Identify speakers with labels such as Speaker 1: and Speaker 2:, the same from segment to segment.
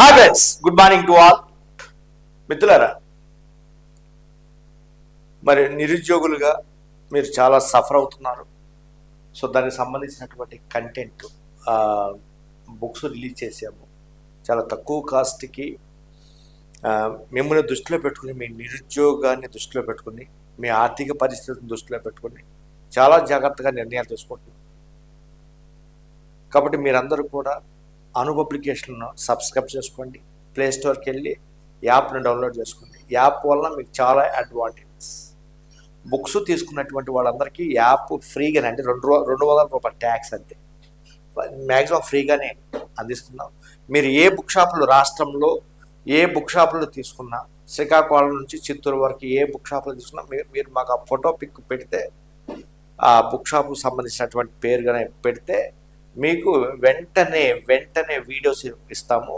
Speaker 1: Hi friends good morning to all. మిత్రులారా మరి నిరుద్యోగులుగా మీరు చాలా సఫర్ అవుతున్నారు. సో దానికి సంబంధించినటువంటి కంటెంట్ బుక్స్ రిలీజ్ చేసాము చాలా తక్కువ కాస్ట్కి మిమ్మల్ని దృష్టిలో పెట్టుకుని మీ నిరుద్యోగాన్ని దృష్టిలో పెట్టుకుని మీ ఆర్థిక పరిస్థితిని దృష్టిలో పెట్టుకుని చాలా జాగ్రత్తగా నిర్ణయాలు తీసుకుంటున్నాం కాబట్టి మీరందరూ కూడా అనుగు పబ్లికేషన్ను సబ్స్క్రైబ్ చేసుకోండి. ప్లేస్టోర్కి వెళ్ళి యాప్ను డౌన్లోడ్ చేసుకోండి. యాప్ వల్ల మీకు చాలా అడ్వాంటేజెస్ బుక్స్ తీసుకున్నటువంటి వాళ్ళందరికీ యాప్ ఫ్రీగానే అంటే రెండు రెండు వందల రూపాయల ట్యాక్స్ అంతే. మ్యాక్సిమం ఫ్రీగానే అందిస్తున్నాం. మీరు ఏ బుక్ షాపులు రాష్ట్రంలో ఏ బుక్ షాపులు తీసుకున్నా శ్రీకాకుళం నుంచి చిత్తూరు వరకు ఏ బుక్ షాపులు తీసుకున్నా మీరు మీరు మాకు ఆ ఫోటో పిక్ పెడితే ఆ బుక్ షాప్కు సంబంధించినటువంటి పేరు కానీ పెడితే మీకు వెంటనే వెంటనే వీడియోస్ ఇస్తాము.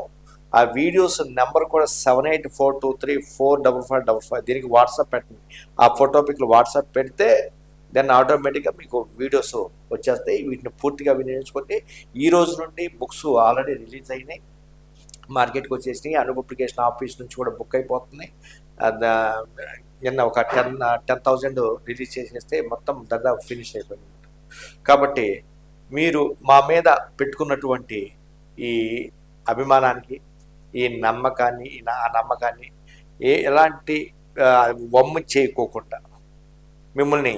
Speaker 1: ఆ వీడియోస్ నెంబర్ కూడా seven eight four two three four double five double five దీనికి వాట్సాప్ పెట్టండి. ఆ ఫోటో పిక్లు వాట్సాప్ పెడితే దెన్ ఆటోమేటిక్గా మీకు వీడియోస్ వచ్చేస్తాయి. వీటిని పూర్తిగా వినియోగించుకుంటే ఈ రోజు నుండి బుక్స్ ఆల్రెడీ రిలీజ్ అయినాయి. మార్కెట్కి వచ్చేసినాయి. అను పబ్లికేషన్ ఆఫీస్ నుంచి కూడా బుక్ అయిపోతున్నాయి. నిన్న ఒక టెన్ టెన్ థౌజండ్ రిలీజ్ చేసేస్తే మొత్తం దాదాపు ఫినిష్ అయిపోయింది. కాబట్టి మీరు మా మీద పెట్టుకున్నటువంటి ఈ అభిమానానికి ఈ నమ్మకాన్ని ఈ నా- ఆ నమ్మకాన్ని ఏ ఎలాంటి వమ్ము చేయకోకుండా మిమ్మల్ని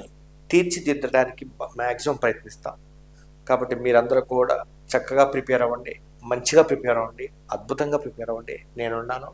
Speaker 1: తీర్చిదిద్దడానికి మ్యాక్సిమం ప్రయత్నిస్తాం. కాబట్టి మీరందరూ కూడా చక్కగా ప్రిపేర్ అవ్వండి మంచిగా ప్రిపేర్ అవ్వండి అద్భుతంగా ప్రిపేర్ అవ్వండి. నేనున్నాను.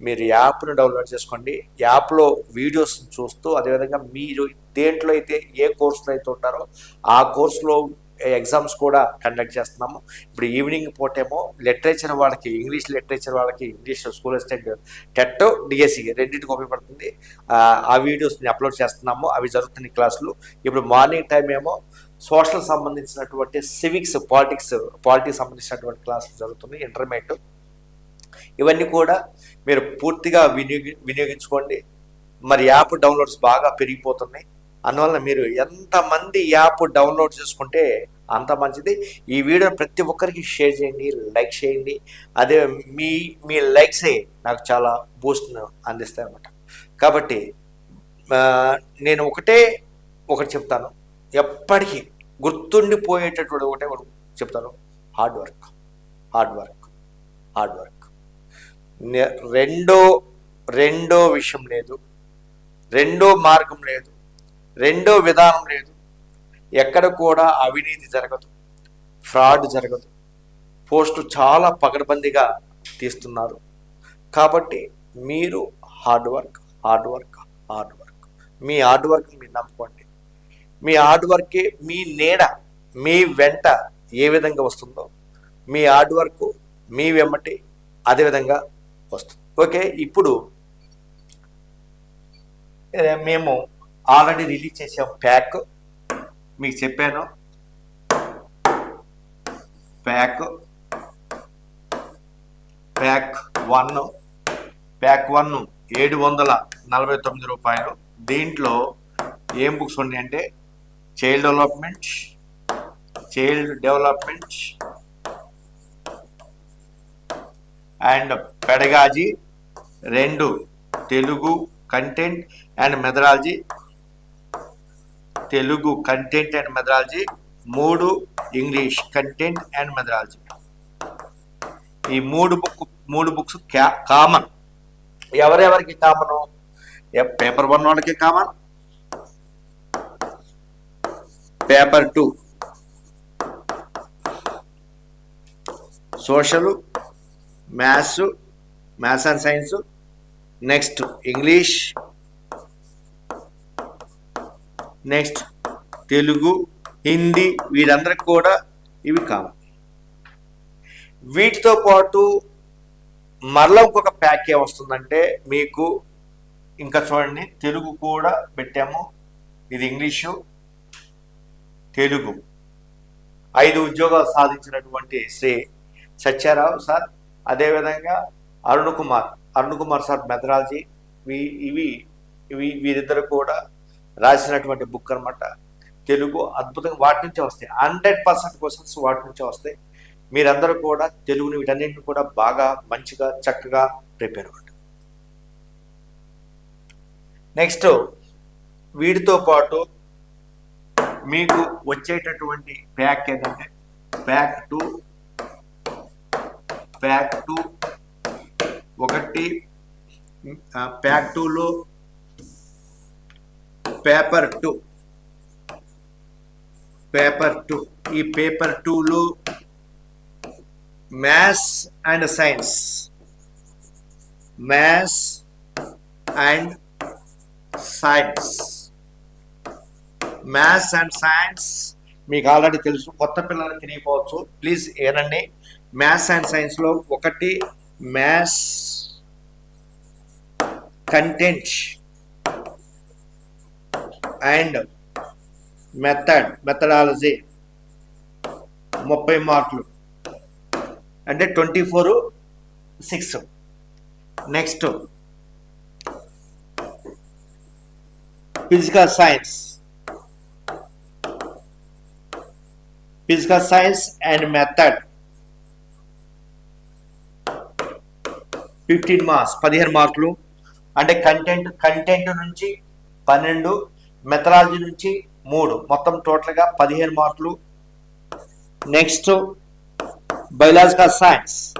Speaker 1: మీరు యాప్ను డౌన్లోడ్ చేసుకోండి. యాప్లో వీడియోస్ చూస్తూ అదేవిధంగా మీరు దేంట్లో అయితే ఏ కోర్సులో అయితే ఉంటారో ఆ కోర్సులో ఎగ్జామ్స్ కూడా కండక్ట్ చేస్తున్నాము. ఇప్పుడు ఈవినింగ్ పూటేమో లిటరేచర్ వాళ్ళకి ఇంగ్లీష్ లిటరేచర్ వాళ్ళకి English school assistant TET DSC రెండింటికి ఉపయోగపడుతుంది. ఆ, ఆ వీడియోస్ని అప్లోడ్ చేస్తున్నాము. అవి జరుగుతున్నాయి క్లాసులు. ఇప్పుడు మార్నింగ్ టైం ఏమో సోషల్ సంబంధించినటువంటి సివిక్స్ పాలిటిక్స్ పాలిటిక్స్ సంబంధించినటువంటి క్లాసులు జరుగుతున్నాయి ఇంటర్మీడియట్ ఇవన్నీ కూడా మీరు పూర్తిగా వినియోగి వినియోగించుకోండి. మరి యాప్ డౌన్లోడ్స్ బాగా పెరిగిపోతున్నాయి. అందువల్ల మీరు ఎంతమంది యాప్ డౌన్లోడ్ చేసుకుంటే అంత మంచిది. ఈ వీడియో ప్రతి ఒక్కరికి షేర్ చేయండి లైక్ చేయండి. అదే మీ మీ లైక్సే నాకు చాలా బూస్ట్ను అందిస్తాయి అన్నమాట. కాబట్టి నేను ఒకటే ఒకటి చెప్తాను. ఎప్పటికీ గుర్తుండిపోయేటటువంటి ఒకటే ఒకటి చెప్తాను. Hard work hard work hard work. రెండో రెండో విషయం లేదు. రెండో మార్గం లేదు. రెండో విధానం లేదు. ఎక్కడ కూడా అవినీతి జరగదు. ఫ్రాడ్ జరగదు. పోస్టు చాలా పకడ్బందీగా తీస్తున్నారు. కాబట్టి మీరు hard work hard work hard work. మీ హార్డ్ వర్క్ని మీరు నమ్ముకోండి. మీ హార్డ్ వర్కే మీ నీడ మీ వెంట ఏ విధంగా వస్తుందో మీ హార్డ్ వర్క్ మీ వెంబటి అదే విధంగా వస్తుంది. ఓకే ఇప్పుడు మేము ఆల్రెడీ రిలీజ్ చేసాం ప్యాక్ మీకు చెప్పాను. Pack. Pack one. Pack one ఏడు వందల నలభై తొమ్మిది రూపాయలు. దీంట్లో ఏం బుక్స్ ఉన్నాయంటే child development child development and pedagogy రెండు Telugu content and methodology Telugu content and methodology మూడు ఇంగ్లీష్ కంటెంట్ అండ్ మెథడాలజీ ఈ మూడు బుక్ మూడు బుక్స్ కామన్ ఎవరెవరికి కామను పేపర్ వన్ వాళ్ళకి common paper two social maths maths and science next English next Telugu Hindi వీరందరికి కూడా ఇవి కావాలి. వీటితో పాటు మరలా ఇంకొక ప్యాక్ ఏమొస్తుందంటే మీకు ఇంకా చూడండి తెలుగు కూడా పెట్టాము. ఇది ఇంగ్లీషు తెలుగు. ఐదు ఉద్యోగాలు సాధించినటువంటి శ్రీ సత్యారావు సార్ అదేవిధంగా అరుణ్ కుమార్ అరుణ్ కుమార్ సార్ మెథడాలజీ ఇవి ఇవి ఇవి వీరిద్దరు కూడా రాసినటువంటి బుక్ అనమాట తెలుగు అద్భుతంగా వాటి నుంచే వస్తాయి. హండ్రెడ్ పర్సెంట్ క్వశ్చన్స్ వాటి నుంచే వస్తాయి. మీరందరూ కూడా తెలుగుని వీటన్నింటిని కూడా బాగా మంచిగా చక్కగా ప్రిపేర్ అవ్వండి. నెక్స్ట్ వీటితో పాటు మీకు వచ్చేటటువంటి ప్యాక్ ఏంటంటే ప్యాక్ టూ ప్యాక్ టూ ఒకటి ప్యాక్ టూలో పేపర్ టూ. Paper two. ఈ పేపర్ టూలో maths and science. Maths and science. Maths and science మీకు ఆల్రెడీ తెలుసు కొత్త పిల్లలు తెలియకపోవచ్చు ప్లీజ్ ఏనండి. మ్యాథ్స్ అండ్ సైన్స్లో ఒకటి maths content. And method methodology. ముప్పై మార్కులు. అంటే twenty four six. Next. Physical science physical science and method fifteen marks పదిహేను మార్కులు. అంటే కంటెంట్ కంటెంట్ నుంచి పన్నెండు మెథడాలజీ నుంచి మూడు. మొత్తం టోటల్గా పదిహేను మార్కులు. Next biological science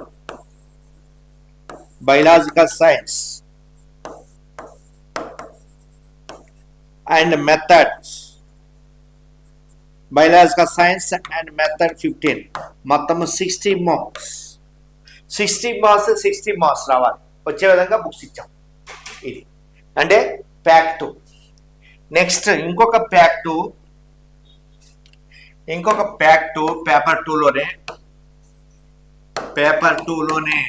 Speaker 1: biological science and methods biological science and method fifteen మొత్తం sixty marks sixty marks sixty marks రావాలి. వచ్చే విధంగా బుక్స్ ఇచ్చాం. ఇది. అంటే ప్యాక్ టూ నెక్స్ట్ ఇంకొక ప్యాక్ టూ ఇంకొక ప్యాక్ టూ పేపర్ టూలోనే పేపర్ టూలోనే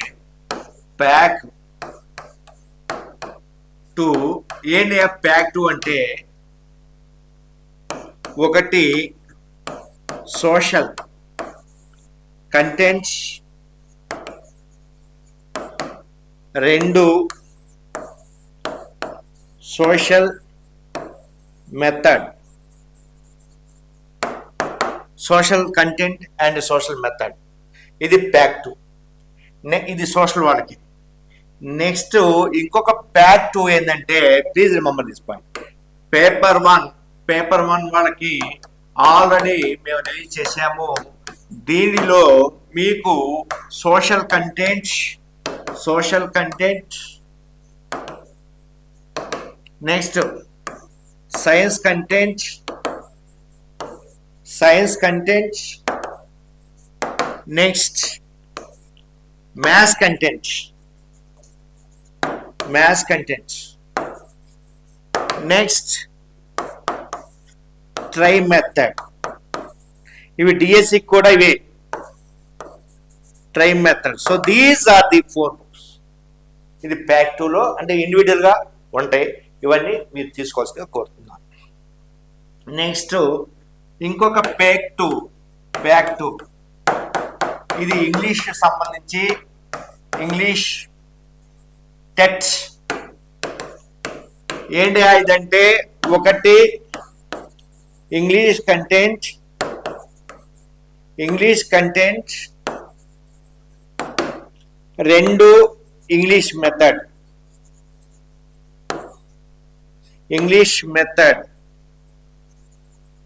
Speaker 1: ప్యాక్ టూ ఏంటి ప్యాక్ టూ అంటే? ఒకటి సోషల్ కంటెంట్స్ రెండు social method social content and social method ఇది ప్యాక్ టూ ఇది సోషల్ వాళ్ళకి. నెక్స్ట్ ఇంకొక ప్యాక్ టూ ఏంటంటే please remember this point paper one paper one వాళ్ళకి ఆల్రెడీ మేము రిలీజ్ చేసాము దీనిలో మీకు social content social content next science content science content next maths content maths content. Next try method. ఇవి DSC కూడా ఇవే. Try method. So these are the four books ఇది pack టూలో అంటే ఇండివిజువల్గా ఉంటాయి. ఇవన్నీ మీరు తీసుకోవాల్సిందిగా కోరుతుంది నెక్స్ట్ ఇంకొక పేక్ టు బ్యాక్ టూ ఇది ఇంగ్లీష్ సంబంధించి ఇంగ్లీష్ టెట్. ఏంటి ఇదంటే ఒకటి ఇంగ్లీష్ కంటెంట్ ఇంగ్లీష్ కంటెంట్ రెండు English method English method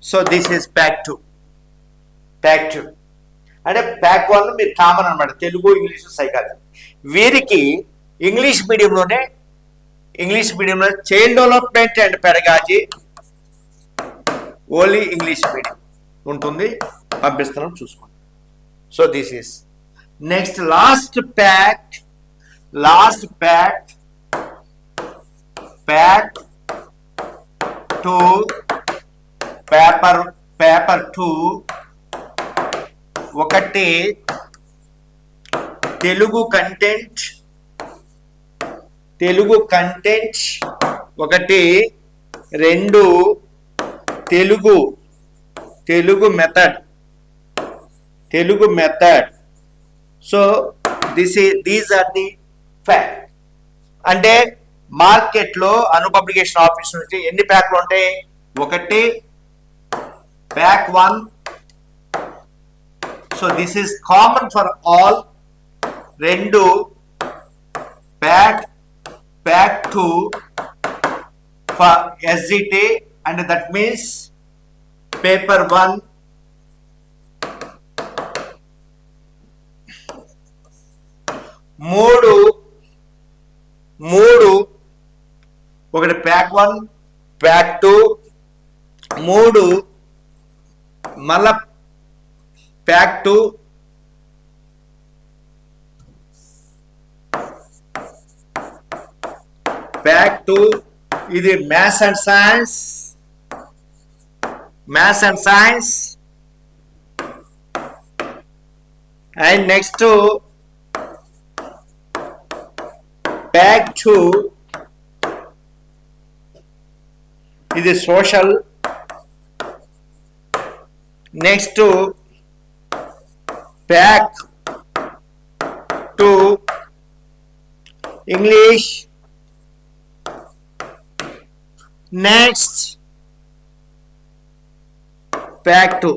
Speaker 1: so this is pack two pack two అంటే ప్యాక్ వన్ మీరు కామన్ అనమాట తెలుగు ఇంగ్లీష్ సైకాలజీ వీరికి ఇంగ్లీష్ మీడియంలోనే ఇంగ్లీష్ మీడియంలో child development and pedagogy only English medium ఉంటుంది. పంపిస్తున్నాం చూసుకోండి. So this is next last pack last pack pack two paper paper two ఒకటి తెలుగు కంటెంట్ తెలుగు కంటెంట్ ఒకటి రెండు Telugu Telugu method Telugu method. So this these are the fact అంటే మార్కెట్లో అను publication office నుంచి ఎన్ని ప్యాక్లు ఉంటాయి? ఒకటి pack one So this is common for all రెండు pack pack two for SGT and that means paper one మూడు మూడు. ఒకటి ప్యాక్ వన్ ప్యాక్ టూ మూడు మళ్ళా ప్యాక్ టు. Pack two. ఇది maths and science. Maths and science. And next pack two. ఇది social. Next back to English. Next back to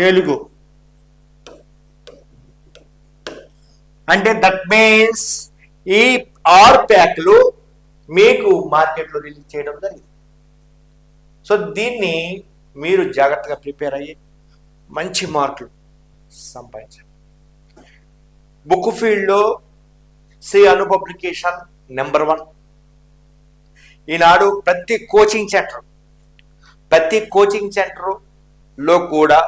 Speaker 1: Telugu. అంటే that means ఈ are ప్యాక్లు మీకు మార్కెట్లో రిలీజ్ చేయడం జరిగింది. సో దీన్ని మీరు జాగ్రత్తగా ప్రిపేర్ అయ్యి మంచి మార్కులు సంపాదించండి. బుక్ ఫీల్డ్లో సి అను పబ్లికేషన్ నెంబర్ వన్. ఈనాడు ప్రతి కోచింగ్ సెంటర్ ప్రతి కోచింగ్ సెంటర్లో కూడా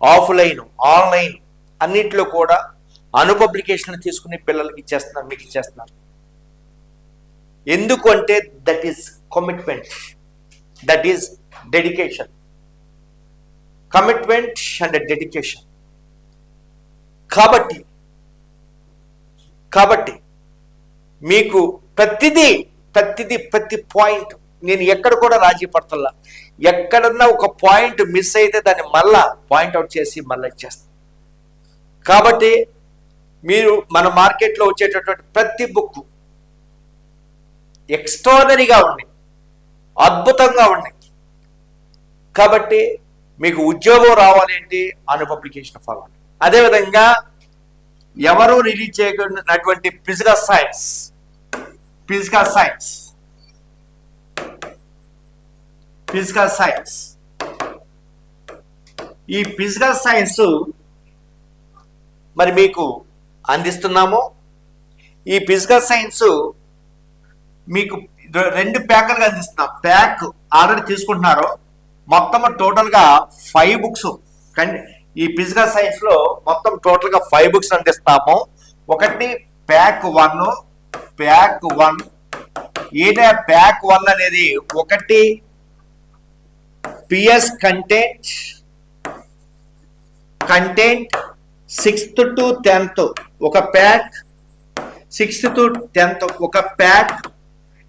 Speaker 1: ఆఫ్లైన్ ఆన్లైన్ అన్నిట్లో కూడా అను పబ్లికేషన్ తీసుకుని పిల్లలకి ఇచ్చేస్తున్నారు మీకు ఇచ్చేస్తున్నారు. ఎందుకు అంటే that is commitment. That is dedication commitment and dedication కాబట్టి కాబట్టి మీకు ప్రతిదీ ప్రతిదీ ప్రతి పాయింట్ నేను ఎక్కడ కూడా రాజీ పడతల్లా. ఎక్కడన్నా ఒక పాయింట్ మిస్ అయితే దాన్ని మళ్ళా పాయింట్అవుట్ చేసి మళ్ళీ ఇచ్చేస్తాను కాబట్టి మీరు మన మార్కెట్లో వచ్చేటటువంటి ప్రతి బుక్ ఎక్స్ట్రానరీగా ఉంది. అద్భుతంగా ఉన్నాయి. కాబట్టి మీకు ఉద్యోగం రావాలి ఏంటి పబ్లికేషన్ ఫాలో అదేవిధంగా ఎవరు release చేయకున్నటువంటి physical science physical science physical science ఈ ఫిజికల్ సైన్స్ మరి మీకు అందిస్తున్నాము. ఈ ఫిజికల్ సైన్స్ మీకు రెండు ప్యాకులుగా అందిస్తున్నాం. ప్యాక్ ఆల్రెడీ తీసుకుంటున్నారు. మొత్తం టోటల్గా ఫైవ్ బుక్స్ ఈ ఫిజికల్ సైన్స్లో మొత్తం టోటల్గా ఫైవ్ బుక్స్ అందిస్తాము. ఒకటి ప్యాక్ వన్ ప్యాక్ వన్ ఏదైనా ప్యాక్ వన్ అనేది ఒకటి PS content content sixth to tenth ఒక ప్యాక్ సిక్స్త్ టు టెన్త్ ఒక pack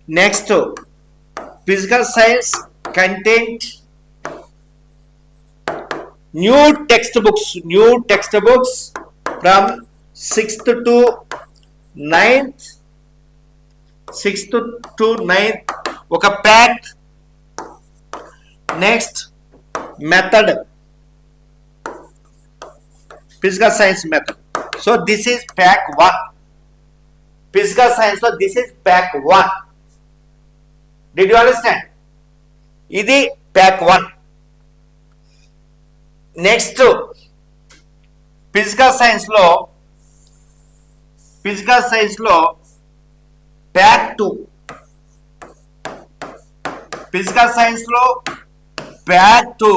Speaker 1: next physical science content new text books new text books from sixth to ninth sixth to ninth ఒక pack next method physical science method so this is pack one physical సైన్స్లో this is pack one did you understand ఇది pack one next physical సైన్స్లో physical సైన్స్లో pack two physical సైన్స్లో pack two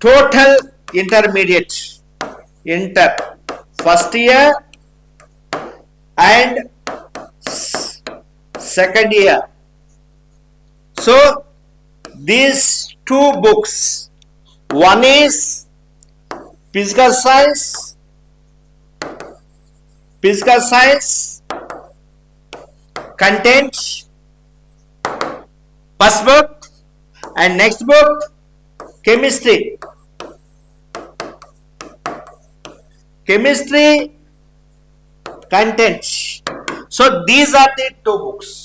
Speaker 1: total intermediate inter first year and second year So, these two books one is physical science, physical science content, first book, and next book, chemistry. Chemistry content. So, these are the two books.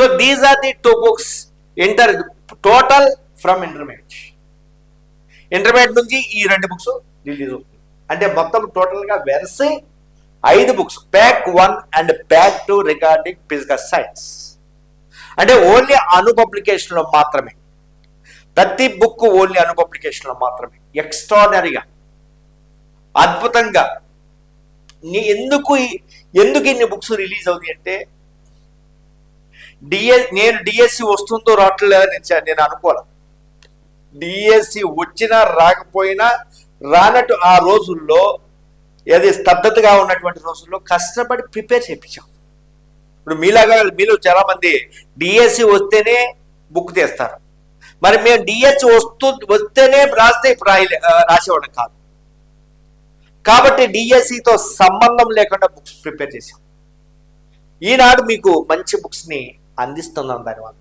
Speaker 1: So these are the two books inter total from intermediate intermediate నుంచి ఈ రెండు books release అవుతుంది. అంటే మొత్తం టోటల్గా వెరసి ఐదు books pack one and pack two regarding physical science అంటే ఓన్లీ అను పబ్లికేషన్లో మాత్రమే. ప్రతి బుక్ ఓన్లీ అను పబ్లికేషన్లో మాత్రమే. ఎక్స్ట్రాడనరీగా అద్భుతంగా. నీ ఎందుకు ఈ- ఎందుకు ఇన్ని బుక్స్ రిలీజ్ అవుతాయి అంటే డిఎస్ నేను డిఎస్సి వస్తుందో రావట్లేదని నేను నేను డిఎస్సి వచ్చినా రాకపోయినా రానట్టు ఆ రోజుల్లో ఏది స్తబ్దతగా ఉన్నటువంటి రోజుల్లో కష్టపడి ప్రిపేర్ చేయించాం ఇప్పుడు మీలాగా మీలో చాలా మంది డిఎస్సి వస్తేనే బుక్ చేస్తారు మరి మేము డిఎస్సి వస్తూ వస్తేనే రాస్తే రాయలే రాసేవాళ్ళం కాదు. కాబట్టి డిఎస్సితో సంబంధం లేకుండా బుక్స్ ప్రిపేర్ చేశాం. ఈనాడు మీకు మంచి బుక్స్ని అందిస్తున్నాం దానివల్ల.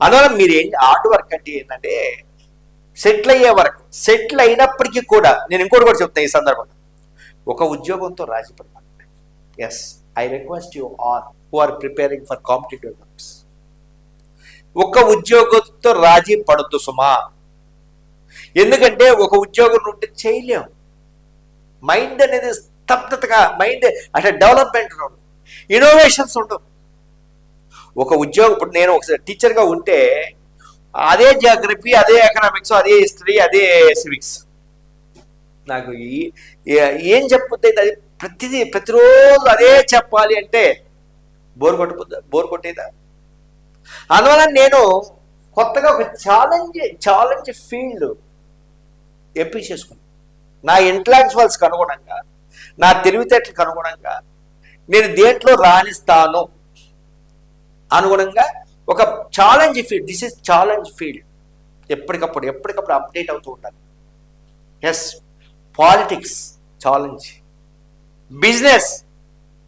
Speaker 1: అందువల్ల మీరు ఏంటి హార్డ్ వర్క్ అంటే ఏంటంటే సెటిల్ అయ్యే వరకు సెటిల్ అయినప్పటికీ కూడా నేను ఇంకోటి కూడా చెప్తాను ఈ సందర్భంగా ఒక ఉద్యోగంతో రాజీ yes I request you all who are preparing for competitive exams ఒక ఉద్యోగంతో రాజీ పడద్దు సుమా. ఎందుకంటే ఒక ఉద్యోగం నుండి చేయలేం. మైండ్ అనేది స్తబ్దతగా మైండ్ అంటే డెవలప్మెంట్ ఉండదు ఇన్నోవేషన్స్ ఉండవు. ఒక ఉద్యోగం ఇప్పుడు నేను ఒకసారి టీచర్గా ఉంటే అదే జాగ్రఫీ అదే ఎకనామిక్స్ అదే హిస్టరీ అదే సివిక్స్ నాకు ఈ- ఏం చెప్పుద్ది అది? ప్రతిదీ ప్రతిరోజు అదే చెప్పాలి అంటే బోర్ కొట్టుకుందా బోర్ కొట్టేదా? అందువల్ల నేను కొత్తగా ఒక ఛాలెంజ్ ఛాలెంజ్ ఫీల్డ్ ఎంపిక చేసుకున్నాను నా ఇంటలెక్చువల్స్కి అనుగుణంగా నా తెలివితేటలకు అనుగుణంగా నేను దేంట్లో రాణిస్తాను అనుగుణంగా ఒక challenge field this is challenge field ఎప్పటికప్పుడు ఎప్పటికప్పుడు అప్డేట్ అవుతూ ఉండాలి. Yes politics challenge business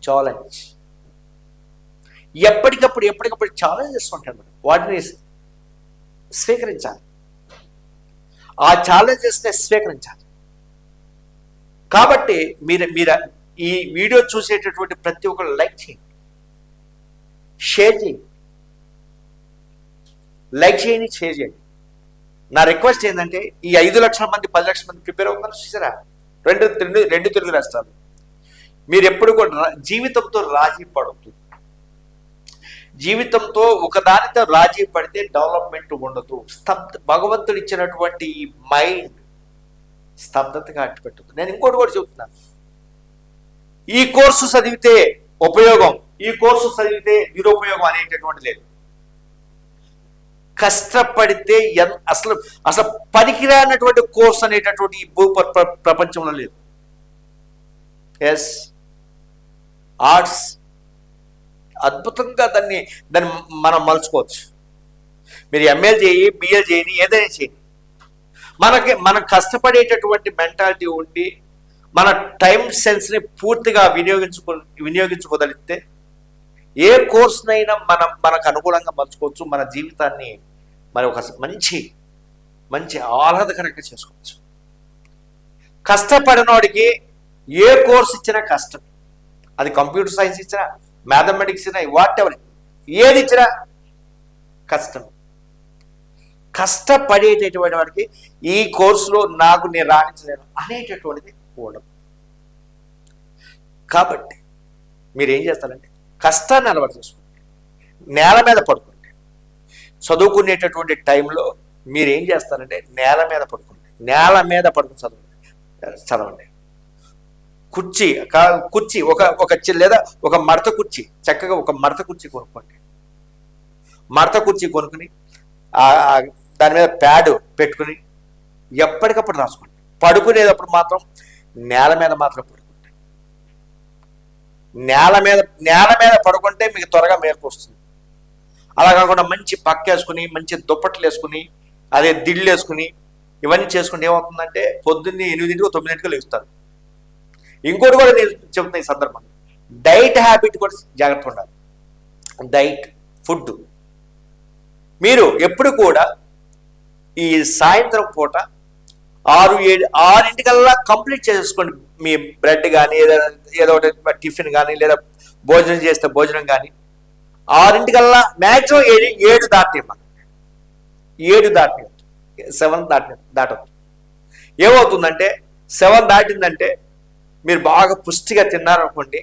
Speaker 1: challenge ఎప్పటికప్పుడు ఎప్పటికప్పుడు ఛాలెంజెస్ ఉంటాయి మనం. వాటిని స్వీకరించాలి. ఆ ఛాలెంజెస్ని స్వీకరించాలి. కాబట్టి మీరు మీరు ఈ వీడియో చూసేటటువంటి ప్రతి ఒక్కరు లైక్ చేయండి. షేర్ చేయండి. లైక్ చేయండి షేర్ చేయండి. నా రిక్వెస్ట్ ఏంటంటే ఈ ఐదు లక్షల మంది పది లక్షల మంది ప్రిపేర్ అవుతున్నారు చూసారా? రెండు రెండు రెండు తెలుగు రాష్ట్రాలు. మీరు ఎప్పుడు కూడా జీవితంతో రాజీ పడద్దు. జీవితంతో ఒకదానితో రాజీ పడితే డెవలప్మెంట్ ఉండదు. స్తబ్ద భగవంతుడు ఇచ్చినటువంటి ఈ మైండ్ స్తబ్దతగా అట్టిపెట్టదు నేను ఇంకోటి కూడా చెబుతున్నాను ఈ కోర్సు చదివితే ఉపయోగం. ఈ కోర్సు చదివితే నిరుపయోగం అనేటటువంటి లేదు. కష్టపడితే ఎన్ అసలు అసలు పనికిరానటువంటి కోర్స్ అనేటటువంటి ఈ భూ ప్రపంచంలో లేదు. ఎస్ ఆర్ట్స్ అద్భుతంగా దాన్ని దాన్ని మనం మలుచుకోవచ్చు. మీరు ఎంఏలు చేయి బిఏ చేయని ఏదైనా చేయండి. మనకి మనం కష్టపడేటటువంటి మెంటాలిటీ ఉండి మన టైం సెన్స్ని పూర్తిగా వినియోగించుకో వినియోగించుకోగలిగితే ఏ కోర్స్నైనా మనం మనకు అనుకూలంగా మలుచుకోవచ్చు మన జీవితాన్ని మరి ఒక మంచి మంచి ఆహ్లాదకరంగా చేసుకోవచ్చు. కష్టపడినోడికి ఏ కోర్స్ ఇచ్చినా కష్టం. అది కంప్యూటర్ సైన్స్ ఇచ్చినా మ్యాథమెటిక్స్ ఇచ్చినా వాట్ ఎవర్ ఏది ఇచ్చినా కష్టం. కష్టపడేటటువంటి వాడికి ఈ కోర్సులో నాకు నేను రాణించలేను అనేటటువంటిది ఉండదు కాబట్టి మీరు ఏం చేస్తారంటే కష్టాన్ని అలవాటు చేసుకోండి నేల మీద పడుకోండి చదువుకునేటటువంటి టైంలో మీరు ఏం చేస్తారంటే నేల మీద పడుకోండి నేల మీద పడుకుని చదవండి. చదవండి. కుర్చీ కుర్చీ ఒక ఒక చి- లేదా ఒక మడత కుర్చీ చక్కగా ఒక మడత కుర్చీ కొనుక్కోండి. మడత కుర్చీ కొనుక్కుని దాని మీద ప్యాడ్ పెట్టుకుని ఎప్పటికప్పుడు రాసుకోండి. పడుకునేటప్పుడు మాత్రం నేల మీద మాత్రం నేల మీద నేల మీద పడుకుంటే మీకు త్వరగా మేరకు వస్తుంది. అలా కాకుండా మంచి పక్కేసుకుని మంచి దుప్పట్లు వేసుకుని అదే దిళ్ళు వేసుకుని ఇవన్నీ చేసుకుంటే ఏమవుతుందంటే పొద్దున్నే ఎనిమిదింటికి తొమ్మిదింటికి లేస్తారు. ఇంకోటి కూడా నేను చెబుతున్నా ఈ సందర్భంలో డైట్ హ్యాబిట్ కూడా జాగ్రత్త ఉండాలి. Diet food. మీరు ఎప్పుడు కూడా ఈ సాయంత్రం పూట ఆరు ఏడు ఆరింటికల్లా కంప్లీట్ చేసేసుకోండి. మీ బ్రెడ్ కానీ ఏదైనా ఏదో ఒకటి టిఫిన్ కానీ లేదా భోజనం చేస్తే భోజనం కానీ ఆరింటికల్లా మ్యాక్సిమం ఏడు ఏడు దాటి ఏడు దాటి సెవెన్ దాటి దాటొద్దు. ఏమవుతుందంటే సెవెన్ దాటిందంటే మీరు బాగా పుష్టిగా తిన్నారనుకోండి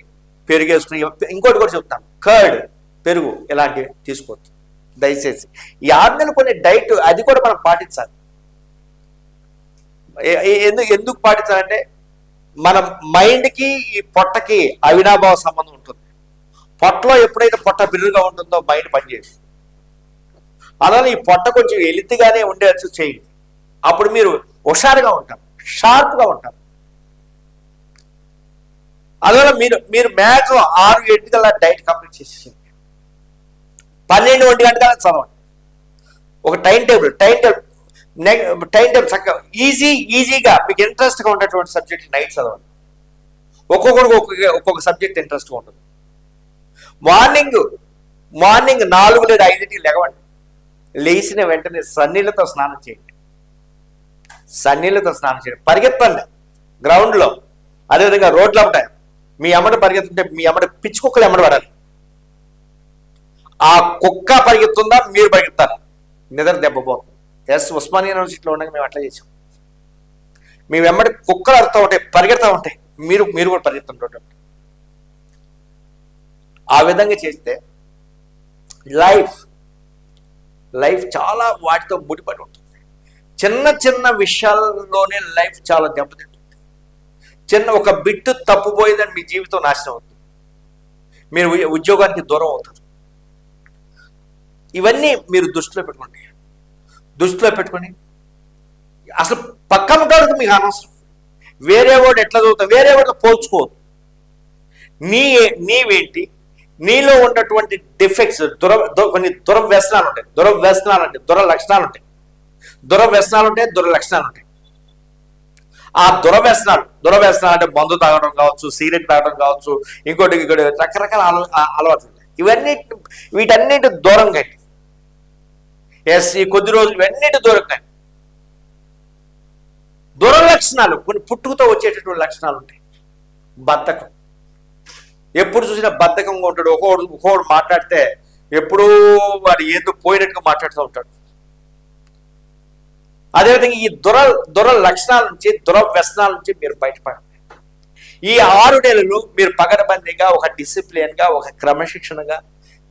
Speaker 1: పెరుగు వేసుకుని ఇంకోటి కూడా చెప్తాను. కర్డ్ పెరుగు ఇలాంటివి తీసుకోవద్దు. దయచేసి. ఈ ఆరు కొన్ని డైట్ అది కూడా మనం పాటించాలి. ఎందుకు ఎందుకు పాటించాలంటే మన మైండ్కి ఈ పొట్టకి అవినాభావ సంబంధం ఉంటుంది. పొట్టలో ఎప్పుడైతే పొట్ట బిర్రుగా ఉంటుందో మైండ్ పనిచేయదు అలానే ఈ పొట్ట కొంచెం ఎలితిగానే ఉండేట్టు చేయండి. అప్పుడు మీరు హుషారుగా ఉంటారు షార్ప్గా ఉంటారు. అందువల్ల మీరు మీరు మ్యాక్సిమం ఆరు ఎటు గల డైట్ కంప్లీట్ చేసేసింది పన్నెండు ఒంటి గంటల చదవండి. ఒక time table time table. Time time చక్కగా ఈజీ ఈజీగా మీకు ఇంట్రెస్ట్గా ఉండేటువంటి సబ్జెక్ట్ నైట్ చదవండి. ఒక్కొక్కరికి ఒక్కొక్క ఒక్కొక్క సబ్జెక్ట్ ఇంట్రెస్ట్గా ఉంటుంది. మార్నింగ్ మార్నింగ్ నాలుగు లేదా ఐదుకి లెగవండి లేచిన వెంటనే సన్నీళ్ళతో స్నానం చేయండి. సన్నీళ్ళతో స్నానం చేయండి. పరిగెత్తండి. గ్రౌండ్లో అదేవిధంగా రోడ్లు ఉంటాయి. మీ అమ్మడు పరిగెత్తుంటే మీ అమ్మడు పిచ్చి కుక్కలు ఎమ్మడి పడాలి. ఆ కుక్క పరిగెత్తుందా? మీరు పరిగెత్తాలి. నిద్ర దెబ్బపోతుంది ఎస్ ఉస్మానియా యూనివర్సిటీలో ఉండగా మేము అట్లా చేసాం మీ వెంబడి కుక్కలు అడుతూ ఉంటాయి పరిగెడతా ఉంటాయి మీరు మీరు కూడా పరిగెత్తుంటారు ఆ విధంగా చేస్తే లైఫ్ లైఫ్ చాలా వాటితో ముడిపడి ఉంటుంది. చిన్న చిన్న విషయాల్లోనే లైఫ్ చాలా దెబ్బతింటుంది. చిన్న ఒక బిట్టు తప్పుపోయిందని మీ జీవితం నాశనం అవుతుంది. మీరు ఉద్యోగానికి దూరం అవుతారు. ఇవన్నీ మీరు దృష్టిలో పెట్టుకోండి. దృష్టిలో పెట్టుకొని. అసలు పక్కన ఉంటాడు మీకు అనవసరం. వేరే వాడు ఎట్లా చదువుతావు వేరే వాడితో పోల్చుకోవద్దు. నీ నీవేంటి? నీలో ఉన్నటువంటి డిఫెక్ట్స్ దుర కొన్ని దురవ్యసనాలు ఉంటాయి. దురవ్యసనాలు అంటే దుర లక్షణాలు ఉంటాయి. దురవ్యసనాలు ఉంటాయి దురలక్షణాలు ఉంటాయి. ఆ దురవ్యసనాలు దురవ్యసనాలు అంటే మందు తాగడం కావచ్చు సిగరెట్ తాగడం కావచ్చు ఇంకోటి ఇంకోటి రకరకాల అలవాట్లు ఉంటాయి. ఇవన్నీ వీటన్నిటి దూరం కట్టి ఎస్ ఈ కొద్ది రోజులు ఇవన్నిటి దూరం దురలక్షణాలు కొన్ని పుట్టుకతో వచ్చేటటువంటి లక్షణాలు ఉంటాయి. బద్ధకం. ఎప్పుడు చూసినా బద్ధకంగా ఉంటాడు. ఒకడు ఒకడు మాట్లాడితే ఎప్పుడూ వాడు ఏదో పోయినట్టుగా మాట్లాడుతూ ఉంటాడు. అదేవిధంగా ఈ దుర దుర లక్షణాల నుంచి దురవ్యసనాల నుంచి మీరు బయటపడండి ఈ ఆరు నెలలు మీరు పగడబందీగా ఒక డిసిప్లిన్గా ఒక క్రమశిక్షణగా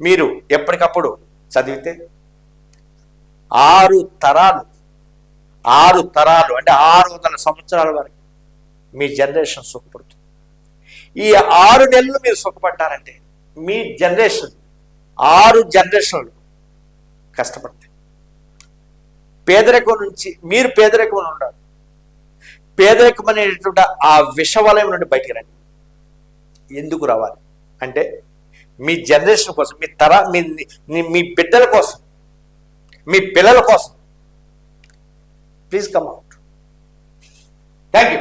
Speaker 1: మీరు ఎప్పటికప్పుడు చదివితే ఆరు తరాలు. ఆరు తరాలు అంటే ఆరు వందల సంవత్సరాల వరకు మీ జనరేషన్ సుఖపడుతుంది. ఈ ఆరు నెలలు మీరు సుఖపడ్డారంటే మీ జనరేషన్ ఆరు జనరేషన్లు కష్టపడతాయి. పేదరికం నుంచి మీరు పేదరికం ఉండాలి. పేదరికం అనేటువంటి ఆ విషవలయం నుండి బయటికి రండి. ఎందుకు రావాలి? అంటే మీ జనరేషన్ కోసం మీ తర మీ మీ- మీ బిడ్డల కోసం మీ పిల్లల కోసం. Please come out thank you